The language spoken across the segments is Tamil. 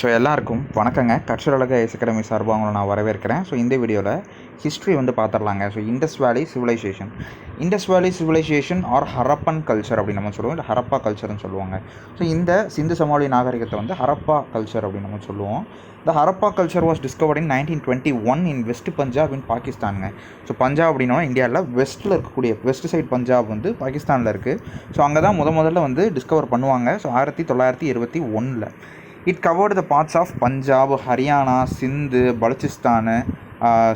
ஸோ எல்லாருக்கும் வணக்கங்க கட்சரலக ஐஸ் அகாடமி சார்பாக அவங்கள நான் வரவேற்கிறேன் ஸோ இந்த வீடியோவில் ஹிஸ்ட்ரி வந்து பார்த்துடலாங்க so Indus valley civilisation Indus valley civilisation or Harappan culture அப்படின்னு நம்ம சொல்லுவோம் இல்லை ஹரப்பா கல்ச்சர்னு சொல்லுவாங்க ஸோ இந்த சிந்து சமாளி நாகரிகத்தை வந்து ஹரப்பா கல்ச்சர் அப்படின்னு நம்ம சொல்லுவோம் the Harappa culture was discovered in nineteen twenty one in west Punjab in பாகிஸ்தானுங்க so Punjab அப்படின்னா இந்தியாவில் வெஸ்ட்டில் இருக்கக்கூடிய வெஸ்ட் சைட் பஞ்சாப் வந்து பாகிஸ்தானில் இருக்குது ஸோ அங்கே தான் முத முதல்ல வந்து டிஸ்கவர் பண்ணுவாங்க ஸோ ஆயிரத்தி தொள்ளாயிரத்தி இருபத்தி ஒன்றில் It covered the parts of Punjab, Haryana, Sindh, Balochistan,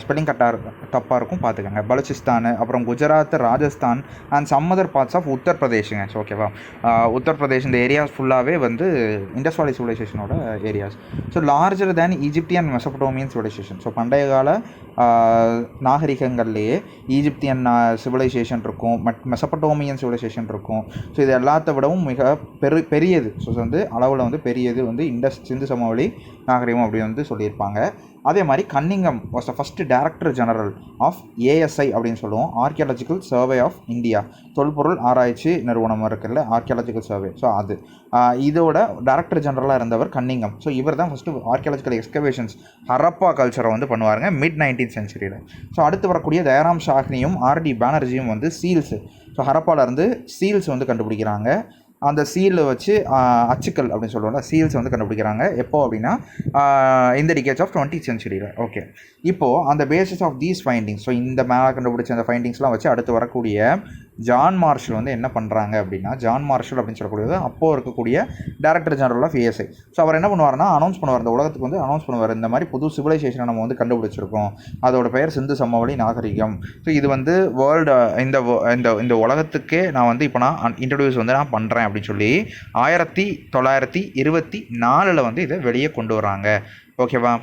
spelling கட்டாக இருக்கும் தப்பாக இருக்கும் பார்த்துக்கோங்க பலுச்சிஸ்தான் அப்புறம் Gujarat Rajasthan and some other parts of உத்தரப்பிரதேஷுங்க ஓகேவா உத்தரப்பிரதேஷ் இந்த ஏரியாஸ் ஃபுல்லாகவே வந்து Indies valley சிவிலைசேஷனோட areas so larger than Egyptian Mesopotamian civilisation so பண்டைய கால நாகரிகங்கள்லேயே ஈஜிப்தியன் சிவிலைசேஷன் இருக்கும் மட் மெசபடோமியன் சிவிலைசேஷன் இருக்கும் ஸோ இது எல்லாத்த விடவும் மிக பெரு பெரியது ஸோ வந்து அளவில் வந்து பெரியது வந்து இண்டஸ் சிந்து சமவெளி நாகரிகம் அப்படின்னு வந்து சொல்லியிருப்பாங்க அதே மாதிரி Cunningham was the first director general of ASI அப்படின்னு சொல்லுவோம் ஆர்கியாலஜிக்கல் சர்வே ஆஃப் இந்தியா தொல்பொருள் ஆராய்ச்சி நிறுவனம் இருக்குல்ல ஆர்கியாலஜிக்கல் சர்வே ஸோ அது இதோட டைரக்டர் ஜெனரலாக இருந்தவர் கன்னிங்கம் ஸோ இவர் தான் ஃபஸ்ட்டு ஆர்கியாலஜிக்கல் எக்ஸ்கவேஷன்ஸ் ஹரப்பா கல்ச்சரை வந்து பண்ணுவாருங்க மிட் நைன்டீன் சென்ச்சுரியில் ஸோ அடுத்து வரக்கூடிய தயராம் ஷாஹ்னியும் ஆர்டி பானர்ஜியும் வந்து சீல்ஸு ஸோ ஹரப்பாவிலேருந்து சீல்ஸ் வந்து கண்டுபிடிக்கிறாங்க அந்த சீலை வச்சு அச்சுக்கல் அப்படின்னு சொல்லுவோம்ல சீல்ஸ் வந்து கண்டுபிடிக்கிறாங்க எப்போ அப்படின்னா இந்த டிகேஜ் ஆஃப் டுவெண்ட்டி சென்ச்சுரியில் ஓகே இப்போது அந்த basis of these findings so இந்த மேலே கண்டுபிடிச்ச அந்த ஃபைண்டிங்ஸ்லாம் வச்சு அடுத்து வரக்கூடிய ஜான் மார்ஷல் வந்து என்ன பண்ணுறாங்க அப்படின்னா ஜான் மார்ஷல் அப்படின்னு சொல்லக்கூடியது அப்போது இருக்கக்கூடிய director general of ESI so அவர் என்ன பண்ணுவார்னா அனௌன்ஸ் பண்ணுவார் இந்த உலகத்துக்கு வந்து அனௌன்ஸ் பண்ணுவார் இந்த மாதிரி புது சிவிலைசேஷனை நம்ம வந்து கண்டுபிடிச்சிருக்கோம் அதோட பெயர் சிந்து சமவெளி நாகரிகம் ஸோ இது வந்து வேர்ல்டு இந்த இந்த இந்த உலகத்துக்கே நான் வந்து இப்போ நான் இன்ட்ரடியூஸ் வந்து நான் பண்ணுறேன் அப்படின்னு சொல்லி ஆயிரத்தி தொள்ளாயிரத்தி இருபத்தி நாலில் வந்து இதை வெளியே கொண்டு வராங்க ஓகேவா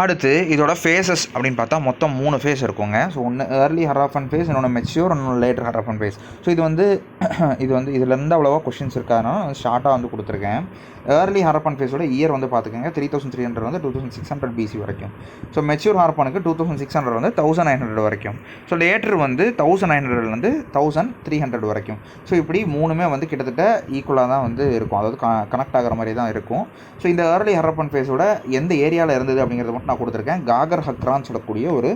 அடுத்து இதோட ஃபேஸஸ் அப்படின்னு பார்த்தா மொத்தம் மூணு ஃபேஸ் இருக்குங்க ஸோ ஒன்று ஏர்லி ஹராஃபன் ஃபேஸ் இன்னொன்று மெச்சூர் இன்னொன்று லேட்டர் ஹராஃபன் ஃபேஸ் ஸோ இது வந்து இது வந்து இதுலேருந்து அவ்வளோவா கொஷின்ஸ் இருக்காதுனால ஷார்ட்டாக வந்து கொடுத்துருக்கேன் ஏர்லி ஹரப்பன் ஃபேஸோட இயர் வந்து பார்த்துக்கோங்க த்ரீ தௌசண்ட் த்ரீ ஹண்ட்ரட் வந்து two thousand six hundred BC வரைக்கும் ஸோ மெச்சூர் ஹார்பனுக்கு டூ தௌசண்ட் சிக்ஸ் ஹண்ட்ரட் வந்து தௌசண்ட் நைன் ஹண்ட்ரட் வரைக்கும் ஸோ லேட்டர் வந்து தௌசண்ட் நைன் ஹண்ட்ரட்லேருந்து தௌசண்ட் த்ரீ ஹண்ட்ரட் வரைக்கும் ஸோ இப்படி மூணுமே வந்து கிட்டத்தட்ட ஈக்குவலாக தான் வந்து இருக்கும் அதாவது கனெக்ட் ஆகிற மாதிரி தான் இருக்கும் ஸோ இந்த ஏர்லி ஹரப்பன் ஃபேஸோட எந்த ஏரியாவில் இருந்தது அப்படிங்கிறது மட்டும் நான் கொடுத்துருக்கேன் காகர் ஹக்ரான்னு சொல்லக்கூடிய ஒரு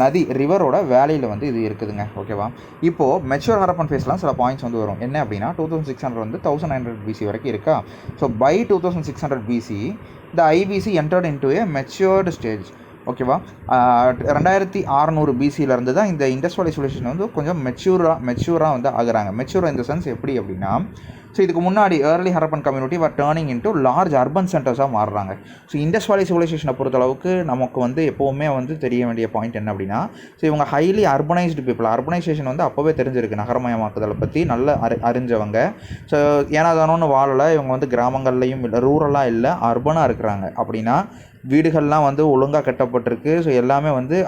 நதி ரிவரோட வேலையில் வந்து இது இருக்குதுங்க ஓகேவா இப்போது மெச்சூர் ஹரப்பன் ஃபேஸ்லாம் சில பாயிண்ட்ஸ் வந்து வரும் என்ன அப்படின்னா டூ தௌசண்ட் சிக்ஸ் ஹண்ட்ரட் வந்து தௌசண்ட் நைன் ஹண்ட்ரட் பிசி வரைக்கும் இருக்கா so by two thousand six hundred BC the IVC entered into a matured stage ஓகேவா ரெண்டாயிரத்தி அறநூறு பிசியிலேருந்து தான் இந்த இண்டஸ்ட்ரியல் ஐசோலேஷன் வந்து கொஞ்சம் மெச்சூராக மெச்சூராக வந்து ஆகுறாங்க மெச்சூராக இந்த சென்ஸ் எப்படி அப்படின்னா ஸோ இதுக்கு முன்னாடி early Harappan community were turning into large urban சென்டர்ஸாக மாறுறாங்க ஸோ இண்டஸ் வேலி சிவிலைசேஷனை பொறுத்தளவுக்கு நமக்கு வந்து எப்போவுமே வந்து தெரிய வேண்டிய பாயிண்ட் என்ன அப்படின்னா ஸோ இவங்க ஹைலி அர்பனைஸ்டு பீப்புள் அர்பனைசேஷன் வந்து அப்போவே தெரிஞ்சிருக்கு நகரமயமாக்குதலை பற்றி நல்ல அறி அறிஞ்சவங்க ஸோ ஏன்னா தானோன்னு வாழலை இவங்க வந்து கிராமங்கள்லையும் இல்லை ரூரலாக இல்லை அர்பனாக இருக்கிறாங்க அப்படின்னா வீடுகள்லாம் வந்து ஒழுங்காக கட்டப்பட்டிருக்கு ஸோ எல்லாமே வந்து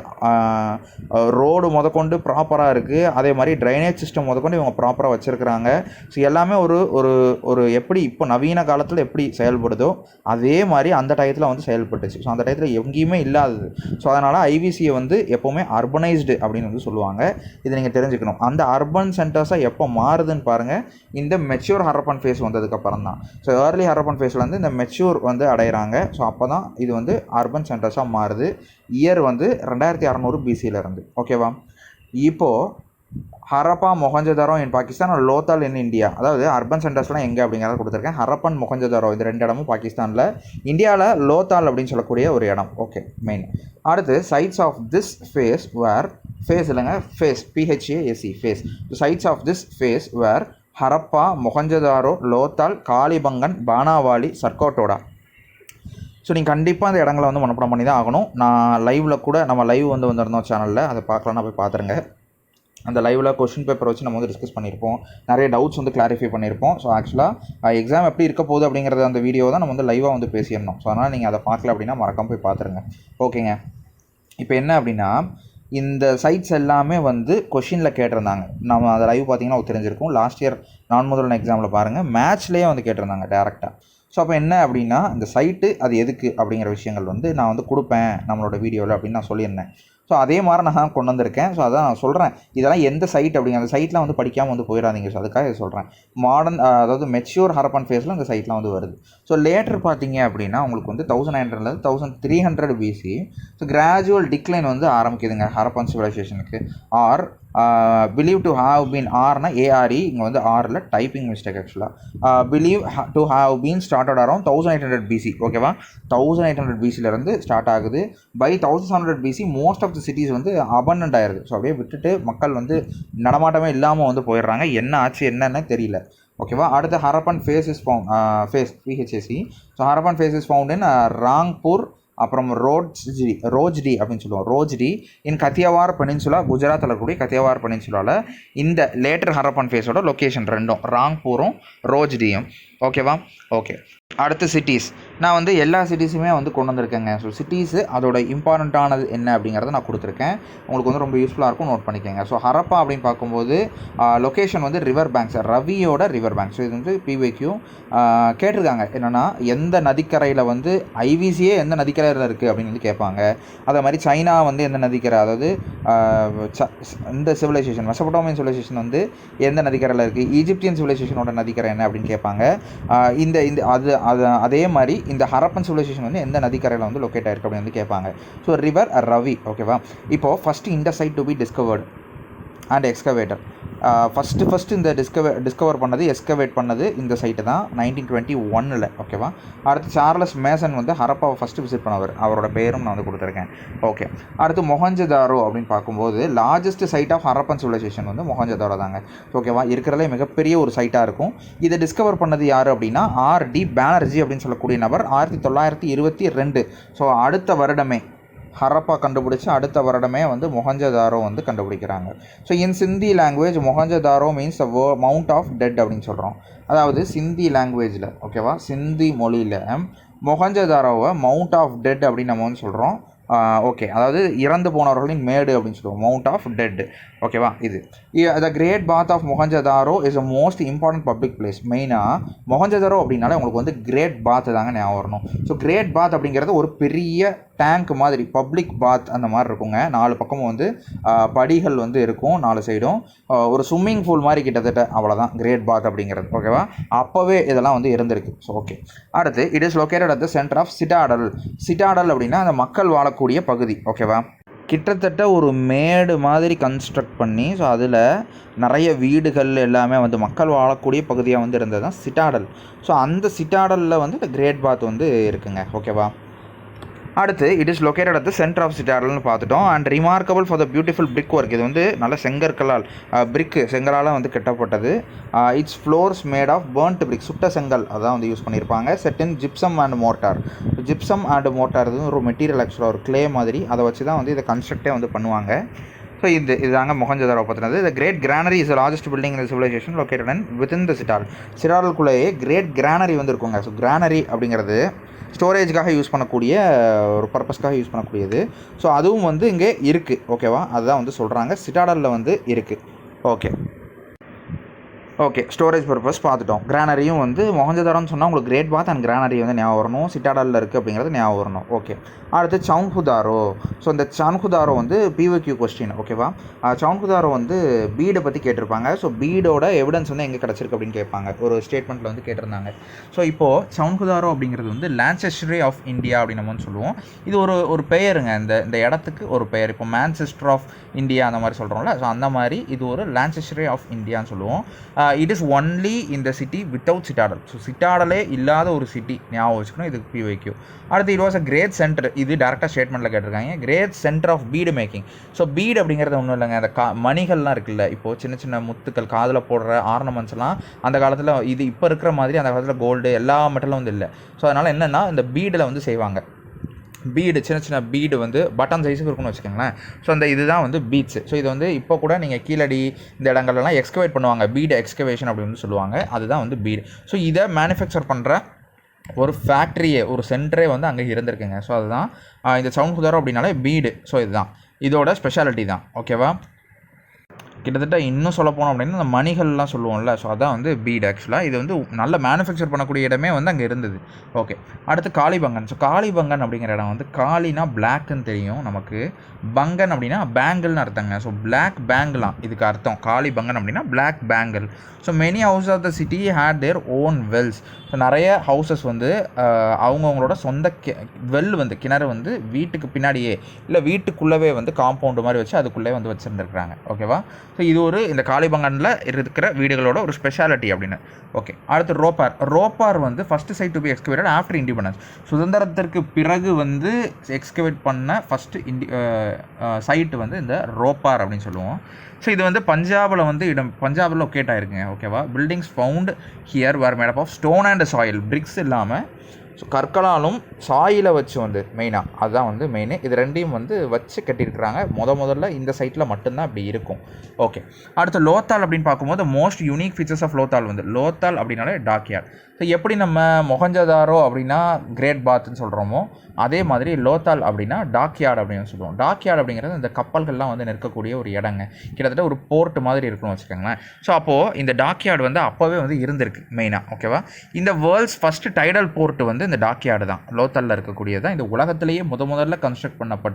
ரோடு முதக்கொண்டு ப்ராப்பராக இருக்குது அதே மாதிரி ட்ரைனேஜ் சிஸ்டம் முதக்கொண்டு இவங்க ப்ராப்பராக வச்சுருக்குறாங்க ஸோ எல்லாமே ஒரு ஒரு ஒரு எப்படி இப்போ நவீன காலத்தில் எப்படி செயல்படுதோ அதே மாதிரி அந்த டயத்தில் வந்து செயல்பட்டுச்சு ஸோ அந்த டயத்தில் எங்கேயுமே இல்லாதது ஸோ அதனால் ஐவிசியை வந்து எப்போவுமே அர்பனைஸ்டு அப்படின்னு வந்து சொல்லுவாங்க இதை நீங்கள் தெரிஞ்சுக்கணும் அந்த அர்பன் சென்டர்ஸாக எப்போ மாறுதுன்னு பாருங்கள் இந்த மெச்சூர் ஹரப்பன் ஃபேஸ் வந்ததுக்கப்புறம் தான் ஸோ ஏர்லி ஹரப்பன் வந்து இந்த மெச்சூர் வந்து அடையிறாங்க ஸோ அப்போ தான் இது வந்து வந்து அர்பன் சென்டர்ஸாக மாறுது இயர் வந்து ரெண்டாயிரத்தி அறநூறு பிசியிலேருந்து ஓகேவா இப்போது Harappa Mohenjodaro in Pakistan Lothal in India அதாவது அர்பன் சென்டர்ஸ்லாம் எங்கே அப்படிங்கிறத கொடுத்துருக்கேன் ஹரப்பன் முகஞ்சதாரம் இது ரெண்டு இடமும் பாகிஸ்தானில் இந்தியாவில் லோத்தால் அப்படின்னு சொல்லக்கூடிய ஒரு இடம் ஓகே மெயின் அடுத்து sites of this phase where phase இல்லைங்க phase P H A S C phase sites of this phase where Harappa Mohenjodaro Lothal Kalibangan Banawali Surkotada so நீங்கள் கண்டிப்பாக அந்த இடங்களை வந்து மனப்படம் பண்ணி தான் ஆகணும் நான் லைவில் கூட நம்ம லைவ் வந்து வந்திருந்தோம் சேனலில் அதை பார்க்கலாம் போய் பார்த்துருங்க அந்த லைவில் கொஷின் பேப்பர் வச்சு நம்ம வந்து டிஸ்கஸ் பண்ணியிருப்போம் நிறைய டவுட்ஸ் வந்து கிளாரிஃபை பண்ணியிருப்போம் ஸோ ஆக்சுவலாக எக்ஸாம் எப்படி இருக்க போகுது அப்படிங்கிறத அந்த வீடியோ தான் நம்ம வந்து லைவாக வந்து பேசியிருந்தோம் ஸோ அதனால் நீங்கள் அதை பார்க்கல அப்படின்னா மறக்காமல் போய் பார்த்துருங்க ஓகேங்க இப்போ என்ன அப்படின்னா இந்த சைட்ஸ் எல்லாமே வந்து கொஷினில் கேட்டிருந்தாங்க நம்ம அந்த லைவ் பார்த்தீங்கன்னா தெரிஞ்சிருக்கும் லாஸ்ட் இயர் நான் முதல் எக்ஸாமில் பாருங்கள் மேட்ச்லேயே வந்து கேட்டிருந்தாங்க டேரெக்டாக ஸோ அப்போ என்ன அப்படின்னா இந்த சைட்டு அது எதுக்கு அப்படிங்கிற விஷயங்கள் வந்து நான் வந்து கொடுப்பேன் நம்மளோட வீடியோவில் அப்படின்னு நான் சொல்லியிருந்தேன் ஸோ அதே மாதிரி நான் கொண்டு வந்திருக்கேன் ஸோ அதான் நான் சொல்கிறேன் இதெல்லாம் எந்த சைட் அப்படிங்க அந்த சைட்லாம் வந்து படிக்காமல் வந்து போயிடாதீங்க ஸோ அதுக்காக சொல்கிறேன் மாடர்ன் அதாவது மெச்சூர் ஹரப்பன் ஃபேஸில் அந்த சைட்லாம் வந்து வருது ஸோ லேட்டர் பார்த்தீங்க அப்படின்னா உங்களுக்கு வந்து தௌசண்ட் ஹண்ட்ரட்லேருந்து thousand three hundred BC so gradual decline வந்து ஆரம்பிக்குதுங்க Harappan சிவிலைசேஷனுக்கு are believe to have been ஆர்னா ARE இங்கே வந்து ஆரில் டைப்பிங் மிஸ்டேக் ஆக்சுவலாக believe to have been started around thousand eight hundred BC ஓகேவா தௌசண்ட் எயிட் ஹண்ட்ரட் பிசிலேருந்து ஸ்டார்ட் ஆகுது by thousand hundred BC most of the cities வந்து அபண்டன்ட் ஆயிருது ஸோ அப்படியே விட்டுட்டு மக்கள் வந்து நடமாட்டமே இல்லாமல் வந்து போயிடுறாங்க என்ன ஆச்சு என்னென்னு தெரியல ஓகேவா அடுத்து Harappan phase is found phase P H S C so Harappan phase is found in Rangpur அப்புறம் ரோஜ்ரி ரோஜ்ரி அப்படின்னு சொல்லுவோம் ரோஜ்ரி இன் கத்தியவார் பெனின்சுலா குஜராத்தில் இருக்கக்கூடிய கத்தியவார் பெனின்சுலாவில் இந்த லேட்டர் ஹரப்பன் ஃபேஸோட லொக்கேஷன் ரெண்டும் ராங்பூரும் ரோஜ்டியும் ஓகேவா ஓகே அடுத்து சிட்டிஸ் நான் வந்து எல்லா சிட்டிஸுமே வந்து கொண்டு வந்திருக்கேங்க ஸோ சிட்டிஸு அதோட இம்பார்ட்டண்ட்டானது என்ன அப்படிங்கிறத நான் கொடுத்துருக்கேன் உங்களுக்கு வந்து ரொம்ப யூஸ்ஃபுல்லாக இருக்கும் நோட் பண்ணிக்கோங்க ஸோ ஹரப்பா அப்படின்னு பார்க்கும்போது லொக்கேஷன் வந்து ரிவர் பேங்க்ஸ் ரவியோட ரிவர் பேங்க் ஸோ இது வந்து பிவேக்யூ கேட்டிருக்காங்க என்னென்னா எந்த நதிக்கரையில் வந்து ஐவிசியே எந்த நதிக்கரையில் இருக்குது அப்படின்னு வந்து கேட்பாங்க அதே மாதிரி சைனா வந்து எந்த நதிக்கரை அதாவது இந்த சிவிலைசேஷன் மெசபடோமியன் சிவிலைசேஷன் வந்து எந்த நதிக்கரையில் இருக்குது ஈஜிப்தியன் சிவிலைசேஷனோட நதிக்கரை என்ன அப்படின்னு கேட்பாங்க இந்த இந்த அது அதே மாதிரி இந்த ஹரப்பன் சிவிலைசேஷன் வந்து எந்த நதிக்கரையில் வந்து லொக்கேட் ஆயிருக்கு அப்படின்னு வந்து கேட்பாங்க ஸோ ரிவர் ரவி ஓகேவா இப்போது ஃபஸ்ட்டு இந்த site to be discovered and excavator first first இந்த டிஸ்கவர் டிஸ்கவர் பண்ணது எஸ்கவேட் பண்ணது இந்த சைட்டு தான் நைன்டீன் டுவெண்ட்டி ஒன்னில் ஓகேவா அடுத்து சார்லஸ் மேசன் வந்து ஹரப்பாவை ஃபஸ்ட்டு விசிட் பண்ணவர் அவரோட பேரும் நான் வந்து கொடுத்துருக்கேன் ஓகே அடுத்து மொஹஞ்சதாரோ அப்படின்னு பார்க்கும்போது largest site of Harappan civilisation வந்து மொஹஞ்சதாரோ தாங்க ஓகேவா இருக்கிறதே மிகப்பெரிய ஒரு சைட்டாக இருக்கும் இதை டிஸ்கவர் பண்ணது யார் அப்படின்னா ஆர் டி பேனர்ஜி அப்படின்னு சொல்லக்கூடிய நபர் ஆயிரத்தி தொள்ளாயிரத்தி இருபத்தி ரெண்டு ஸோ அடுத்த வருடமே ஹரப்பா கண்டுபிடிச்சி அடுத்த வருடமே வந்து மொஹஞ்சதாரோ வந்து கண்டுபிடிக்கிறாங்க so in Sindhi language Mohenjodaro means a way mound of dead அப்படின்னு சொல்கிறோம் அதாவது சிந்தி லாங்குவேஜில் ஓகேவா சிந்தி மொழியில் மொஹஞ்சதாரோவை மவுண்ட் ஆஃப் டெட் அப்படின்னு நம்ம வந்து சொல்கிறோம் ஓகே அதாவது இறந்து போனவர்களின் மேடு அப்படின்னு சொல்லுவோம் மவுண்ட் ஆஃப் டெட் ஓகேவா இது the great bath of Mohenjodaro is a most important public place மெயினாக மொஹஞ்சதாரோ அப்படின்னாலே உங்களுக்கு வந்து கிரேட் பாத் தாங்க ஞாபகம் வரணும் ஸோ கிரேட் பாத் அப்படிங்கிறது ஒரு பெரிய டேங்க் மாதிரி பப்ளிக் பாத் அந்த மாதிரி இருக்குங்க நாலு பக்கமும் வந்து படிகள் வந்து இருக்கும் நாலு சைடும் ஒரு ஸ்விம்மிங் பூல் மாதிரி கிட்டத்தட்ட அவ்வளோதான் கிரேட் பாத் அப்படிங்கிறது ஓகேவா அப்போவே இதெல்லாம் வந்து இருந்திருக்கு ஸோ ஓகே அடுத்து it is located at the centre of citadel citadel அப்படின்னா அந்த மக்கள் வாழக்கூடிய பகுதி ஓகேவா கிட்டத்தட்ட ஒரு மேடு மாதிரி கன்ஸ்ட்ரக்ட் பண்ணி ஸோ அதில் நிறைய வீடுகள் எல்லாமே வந்து மக்கள் வாழக்கூடிய பகுதியாக வந்து இருந்தது தான் சிட்டாடல் ஸோ அந்த சிட்டாடலில் வந்து இந்த கிரேட் பாத் வந்து இருக்குங்க ஓகேவா அடுத்து it is located at the centre of சிட்டார்னு பார்த்துட்டோம் and remarkable for the beautiful brick work இது வந்து நல்ல செங்கற்களால் பிரிக்கு செங்கலால் வந்து கட்டப்பட்டது its floors made of burnt brick சுட்ட செங்கல் அதான் வந்து யூஸ் பண்ணியிருப்பாங்க set in gypsum and mortar gypsum and mortar இது ஒரு மெட்டீரியல் ஆக்சுவலாக ஒரு கிளே மாதிரி அதை வச்சு தான் வந்து இதை கன்ஸ்ட்ரக்டே வந்து பண்ணுவாங்க ஸோ இது இதாங்க முகஞ்சதாரை பற்றினது இந்த great granary is largest building இந்த civilisation located and with the citadel சிட்டாலுக்குள்ளேயே great granary வந்து இருக்குங்க ஸோ கிரானரி அப்படிங்கிறது ஸ்டோரேஜ்க்காக யூஸ் பண்ணக்கூடிய ஒரு பர்பஸ்க்காக யூஸ் பண்ணக்கூடியது ஸோ அதுவும் வந்து இங்கே இருக்குது ஓகேவா அதுதான் வந்து சொல்கிறாங்க சிட்டாடலில் வந்து இருக்குது ஓகே ஓகே ஸ்டோரேஜ் பர்பஸ் பார்த்துட்டோம் கிரானரியும் வந்து மொஹஞ்சதாரம்னு சொன்னால் உங்களுக்கு கிரேட் பாத் அண்ட் கிரானரி வந்து ஞாபகம் வரணும் சிட்டாடலில் இருக்குது அப்படிங்கிறது ஞாபகம் வரணும் ஓகே அடுத்து சவுன்ஹுதாரோ ஸோ இந்த சவுன்ஹுதாரோ வந்து பிஓக்யூ கொஸ்டின் ஓகேவா சவுன்ஹுதாரோ வந்து பீடை e பற்றி கேட்டிருப்பாங்க ஸோ பீடோட எவிடன்ஸ் வந்து எங்கே கிடச்சிருக்கு அப்படின்னு கேட்பாங்க ஒரு ஸ்டேட்மெண்ட்டில் வந்து கேட்டிருந்தாங்க ஸோ இப்போது சவுன்ஹுதாரோ அப்படிங்கிறது வந்து லான்செஸ்டரி ஆஃப் இந்தியா அப்படின்னு சொல்லுவோம் இது ஒரு ஒரு பெயருங்க இந்த இந்த இடத்துக்கு ஒரு பெயர் இப்போ மேன்செஸ்டர் ஆஃப் இந்தியா அந்த மாதிரி சொல்கிறோம்ல ஸோ அந்த மாதிரி இது ஒரு லான்செஸ்டரி ஆஃப் இந்தியான்னு சொல்லுவோம் இட் இஸ் ஒன்லி இந்த சிட்டி வித்தவுட் சிட்டாடல் ஸோ சிட்டாடலே இல்லாத ஒரு சிட்டி ஞாபகம் வச்சுக்கணும் இதுக்கு பிஒய்க்யூ அடுத்து it was a great centre இது டேரெக்டாக ஸ்டேட்மெண்ட்டில் கேட்டிருக்காங்க great centre of bead making so bead அப்படிங்கிறது ஒன்றும் இல்லைங்க அந்த கா மணிகள்லாம் இருக்குல்ல இப்போது சின்ன சின்ன முத்துக்கள் காதில் போடுற ஆர்னமெண்ட்ஸ்லாம் அந்த காலத்தில் இது இப்போ இருக்கிற மாதிரி அந்த காலத்தில் கோல்டு எல்லா மெட்டலும் வந்து இல்லை ஸோ அதனால் என்னென்னா இந்த பீடில் வந்து செய்வாங்க பீடு சின்ன சின்ன பீடு வந்து பட்டன் சைஸுக்கு இருக்குன்னு வச்சுக்கோங்களேன் ஸோ அந்த இதுதான் வந்து பீட்ஸு ஸோ இது வந்து இப்போ கூட நீங்கள் கீழடி இந்த இடங்கள்லாம் எக்ஸ்கவேட் பண்ணுவாங்க பீடு எக்ஸ்கவேஷன் அப்படின்னு சொல்லுவாங்க அதுதான் வந்து பீடு ஸோ இதை மேனுஃபேக்சர் பண்ணுற ஒரு ஃபேக்ட்ரியே ஒரு சென்டரே வந்து அங்கே இருந்திருக்குங்க ஸோ அதுதான் இந்த சவுண்ட் ஃபுதாரோ அப்படின்னாலே பீடு ஸோ இதுதான் இதோட ஸ்பெஷாலிட்டி தான் ஓகேவா கிட்டத்தட்ட இன்னும் சொல்ல போனோம் அப்படின்னா அந்த மணிகள்லாம் சொல்லுவோம்ல ஸோ அதான் வந்து பீட் ஆக்சுவலாக இது வந்து நல்ல மேனுஃபேக்சர் பண்ணக்கூடிய இடமே வந்து அங்கே இருந்தது ஓகே அடுத்து காளிபங்கன் ஸோ காளிபங்கன் அப்படிங்கிற இடம் வந்து காளினா பிளாக்குன்னு தெரியும் நமக்கு பங்கன் அப்படின்னா பேங்கிள்னு அர்த்தங்க ஸோ பிளாக் பேங்கிளாம் இதுக்கு அர்த்தம் காளி பங்கன் அப்படின்னா black bangle so many house of the city had their own wells so நிறைய ஹவுசஸ் வந்து அவங்கவுங்களோட சொந்த வெல் வந்து கிணறு வந்து வீட்டுக்கு பின்னாடியே இல்லை வீட்டுக்குள்ளவே வந்து காம்பவுண்டு மாதிரி வச்சு அதுக்குள்ளே வந்து வச்சுருந்துருக்குறாங்க ஓகேவா ஸோ இது ஒரு இந்த காலிபங்கனில் இருக்கிற வீடுகளோட ஒரு ஸ்பெஷாலிட்டி அப்படின்னு ஓகே அடுத்து ரோப்பார் ரோப்பார் வந்து first site to be excavated after independence சுதந்திரத்திற்கு பிறகு வந்து எக்ஸ்கவேட் பண்ண ஃபஸ்ட்டு இண்டி சைட்டு வந்து இந்த ரோப்பார் அப்படின்னு சொல்லுவோம் ஸோ இது வந்து பஞ்சாபில் வந்து இடம் பஞ்சாபில் லொக்கேட் ஆயிருக்குங்க ஓகேவா buildings found here were made up of stone and soil bricks இல்லாமல் ஸோ கற்களாலும் சாயில் வச்சு வந்து மெயினாக அதுதான் வந்து மெயின் இது ரெண்டையும் வந்து வச்சு கட்டியிருக்கிறாங்க முத முதல்ல இந்த சைட்டில் மட்டும்தான் அப்படி இருக்கும் ஓகே அடுத்து லோத்தால் அப்படின்னு பார்க்கும்போது most unique features of Lothal வந்து லோத்தால் அப்படின்னாலே டாக்யார்ட் ஸோ எப்படி நம்ம மொகஞ்சதாரோ அப்படின்னா கிரேட் பாத்னு சொல்கிறோமோ அதே மாதிரி லோத்தால் அப்படின்னா டாக்யார்டு அப்படின்னு சொல்லுவோம் டாக்யார்டு அப்படிங்கிறது இந்த கப்பல்கள்லாம் வந்து நிற்கக்கூடிய ஒரு இடங்க கிட்டத்தட்ட ஒரு போர்ட் மாதிரி இருக்கணும்னு வச்சுக்கோங்களேன் ஸோ அப்போது இந்த டாக்யார்டு வந்து அப்போவே வந்து இருந்திருக்கு மெயினாக ஓகேவா இந்த வேர்ல்ட்ஸ் ஃபஸ்ட்டு டைடல் போர்ட் வந்து இந்த டாக்யார்டு தான் லோத்தாலில் இருக்கக்கூடியது தான் இந்த உலகத்திலேயே முத முதல்ல கன்ஸ்ட்ரக்ட் பண்ணப்பட்ட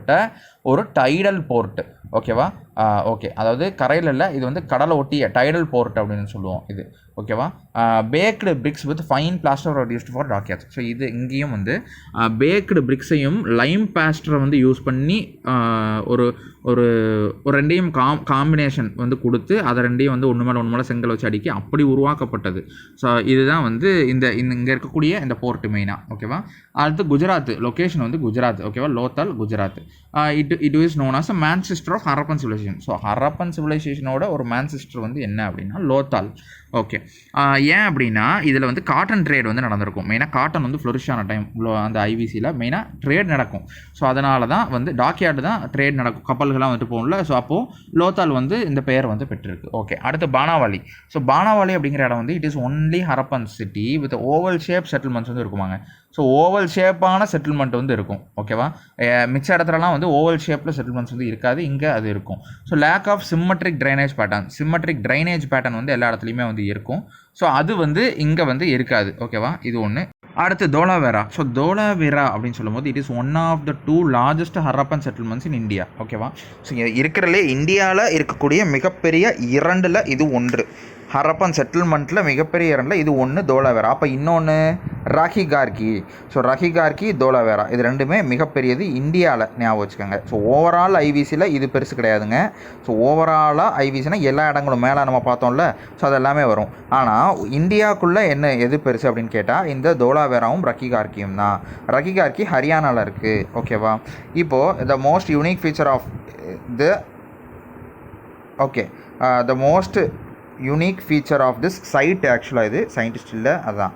ஒரு டைடல் போர்ட்டு ஓகேவா ஓகே அதாவது கரையில் இல்லை இது வந்து கடலை ஒட்டிய டைடல் போர்ட் அப்படின்னு சொல்லுவோம் இது ஓகேவா baked bricks with fine plaster used for dockyards so இது இங்கேயும் வந்து பேக்டு பிரிக்ஸையும் லைம் பிளாஸ்டரை வந்து யூஸ் பண்ணி ஒரு ஒரு ஒரு ரெண்டையும் காம் காம்பினேஷன் வந்து கொடுத்து அதை ரெண்டையும் வந்து ஒன்று மேலே ஒன்று மேலே செங்கல் வச்சு அடிக்க அப்படி உருவாக்கப்பட்டது ஸோ இதுதான் வந்து இந்த இங்கே இருக்கக்கூடிய இந்த போர்ட் மெயினாக ஓகேவா அடுத்து குஜராத் லொக்கேஷன் வந்து குஜராத் ஓகேவா Lothal Gujarat it it is known as a Manchester of Harappan civilisation civilisation so Harappan சிவிலைசேஷனோட ஒரு மேன்செஸ்டர் வந்து என்ன அப்படின்னா லோத்தால் ஓகே ஏன் அப்படின்னா இதில் வந்து காட்டன் ட்ரேட் வந்து நடந்திருக்கும் மெயினாக காட்டன் வந்து ஃப்ளோரிஷான டைம் அந்த ஐவிசியில் மெயினாக ட்ரேட் நடக்கும் ஸோ அதனால தான் வந்து டாக்யார்டு தான் ட்ரேட் நடக்கும் கப்பல்கள்லாம் வந்துட்டு போகணும்ல ஸோ அப்போது லோத்தால் வந்து இந்த பெயர் வந்து பெற்றிருக்கு ஓகே அடுத்து பானாவாலி ஸோ பானாவாலி அப்படிங்கிற இடம் வந்து it is only Harappan city with oval shape settlements வந்து இருக்குமாங்க ஸோ ஓவல் ஷேப்பான செட்டில்மெண்ட் வந்து இருக்கும் ஓகேவா மிச்ச இடத்துலலாம் வந்து ஓவல் ஷேப்பில் செட்டில்மெண்ட்ஸ் வந்து இருக்காது இங்கே அது இருக்கும் so lack of symmetric drainage pattern symmetric drainage pattern வந்து எல்லா இடத்துலையுமே வந்து வந்து இருக்கும் ஸோ அது வந்து இங்கே வந்து இருக்காது ஓகேவா இது ஒன்று அடுத்து தோலாவேரா ஸோ தோலாவேரா அப்படின்னு சொல்லும்போது it is one of the two largest Harappan settlements in India ஓகேவா ஸோ இருக்கிறதுலே இந்தியாவில் இருக்கக்கூடிய மிகப்பெரிய இரண்டில் இது ஒன்று ஹரப்பன் செட்டில்மெண்ட்டில் மிகப்பெரிய இரண்டில் இது ஒன்று தோலாவேரா அப்போ இன்னொன்று ரஹி கார்கி ஸோ ரஹி கார்கி தோலாவேரா இது ரெண்டுமே மிகப்பெரியது இந்தியாவில் ஞாபகம் வச்சுக்கோங்க ஸோ ஓவரால் ஐவிசியில் இது பெருசு கிடையாதுங்க ஸோ ஓவராலாக ஐவிசினா எல்லா இடங்களும் மேலே நம்ம பார்த்தோம்ல ஸோ அது எல்லாமே வரும் ஆனால் இந்தியாவுக்குள்ளே என்ன எது பெருசு அப்படின்னு கேட்டால் இந்த தோலாவேராவும் ரஹி கார்கியும் தான் ரஹி கார்கி ஹரியானாவில் இருக்குது ஓகேவா இப்போது the most unique feature of the okay the uh, most unique feature of this site ஆக்சுவலாக இது சயின்டிஸ்ட் இல்லை அதுதான்